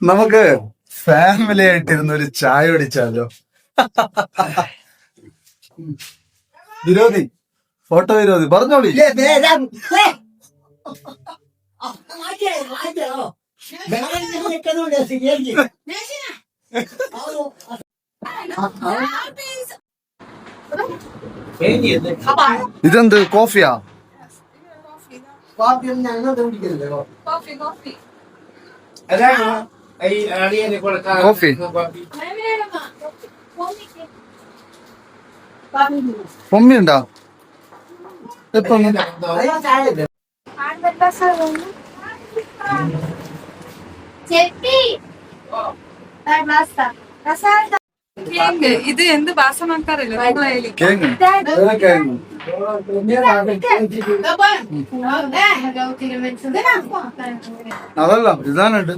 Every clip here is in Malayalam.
നമുക്ക് ഫാമിലി ആയിട്ടിരുന്ന് ഒരു ചായ കുടിച്ചാലോ? വിരോധി ഫോട്ടോ വിരോധി പറഞ്ഞോളി. ഇതെന്ത് കോഫിയാ? Coffee coffee. കോഫി പൊമ്മി ഉണ്ടോ എപ്പൊ ഇത് എന്ത് ഭാഷ നമുക്കറിയില്ല നിങ്ങളെ കേങ്ങ് ഏതാ കേങ്ങ് അതല്ല ഇതാനുണ്ട്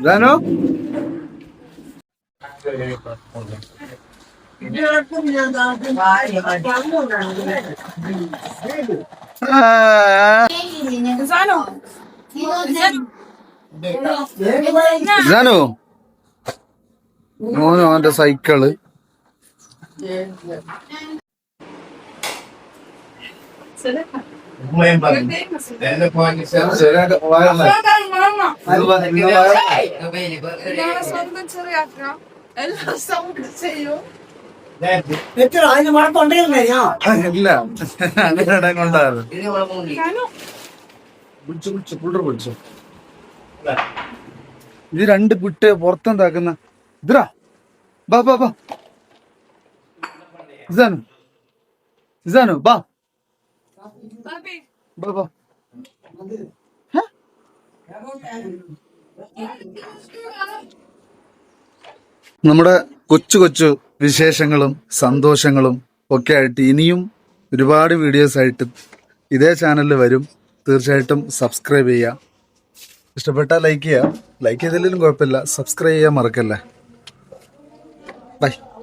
സാനോ ഇതാനോ? മോനോ അവന്റെ സൈക്കിൾ. ഇല്ല അങ്ങനെ പുള്ളർ പിടിച്ചു ഇത് രണ്ട് വിട്ട് പുറത്തെന്താക്കുന്ന ഇതാ ബാ ബാ ബാ. ഇസാനു. ഇസാനു ബാ. ബാബി ബാ ബാ നമ്മുടെ കൊച്ചു കൊച്ചു വിശേഷങ്ങളും സന്തോഷങ്ങളും ഒക്കെ ആയിട്ട് ഇനിയും ഒരുപാട് വീഡിയോസ് ആയിട്ട് ഇതേ ചാനലിൽ വരും. തീർച്ചയായിട്ടും സബ്സ്ക്രൈബ് ചെയ്യുക ഇഷ്ടപ്പെട്ടാൽ ലൈക്ക് ചെയ്യുക ലൈക്ക് ചെയ്തില്ലെങ്കിലും കുഴപ്പമില്ല. സബ്സ്ക്രൈബ് ചെയ്യാൻ മറക്കല്ലേ. ബൈ